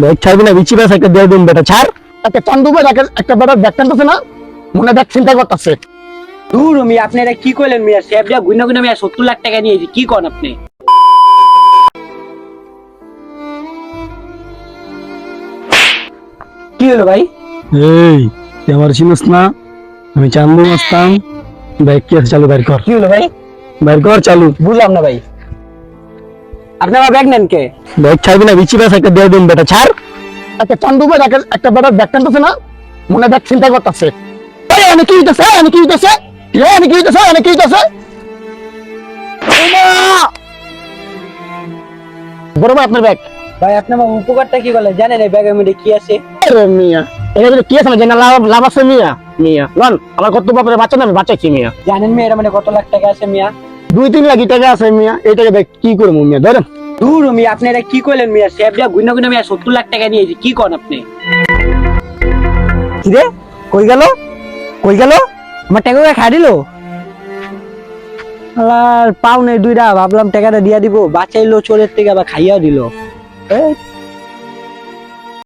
Bag ছাড়বি না বিচি ব্যাস একটা দিয়ে দিন বেটা ছাড়। একটা চান্দু একটা একটা বেটার ব্যাগ টানতেছে না মনে ব্যাগ চিন্তা করতেছে। দূর মিয়া আপনি এটা কি করলেন মিয়া? স্যাবটা গুইনা গুইনা মিয়া সত্তর লাখ টাকা নিয়েছি কি করেন আপনি? কি হলো ভাই? এই তুই আমার চিনিস না? আমি চান্দু আসতাম ব্যাগ কি আছে চালু বাইর কর। কি হলো ভাই? বাইর কর চালু। বুঝলাম না ভাই। আপনি আমার ব্যাগ নেন কে? ব্যাগ ছাড়বি না বিচি ব্যাস একটা দিয়ে দিন বেটা ছাড়। একটা চান্দু ভাই একটা একটা বেটার ব্যাগ টানতেছে না? মনে ব্যাগ চিন্তা করতেছে। এই আমি কি হইতেছে? আমি কি হইতেছে? আমি কি হইতেছে? আমি কি হইতেছে? বড় ভাই আপনার ব্যাগ? ভাই আপনি আমার উপকারটা কি করলেন জানেন এই ব্যাগের মধ্যে কি আছে? আরে মিয়া এটা যদি কি আছে না? জানা লাভ লাভ আছে মিয়া। মিয়া লন আমার কত বাপরে আমি বাচ্চাছি মিয়া। জানেন মিয়া এর মানে কত লাখ টাকা আছে মিয়া? দুই তিন লাখ টাকা আছে মিয়া এই টাকা দেখ কি করব মিয়া? ধরেন। দূর মিয়া আপনি এটা কি করলেন মিয়া? স্যাবটা গুইনা গুইনা মিয়া সত্তর লাখ টাকা নিয়েছি কি করেন আপনি? কি রে? কই গেল? কই গেল? আমার টাকা খাই দিল আর পাও নেই দুইটা। ভাবলাম টাকাটা দিয়া দিব। বাঁচাইলো চোরের থেকে আবার খাইয়াও দিল। এই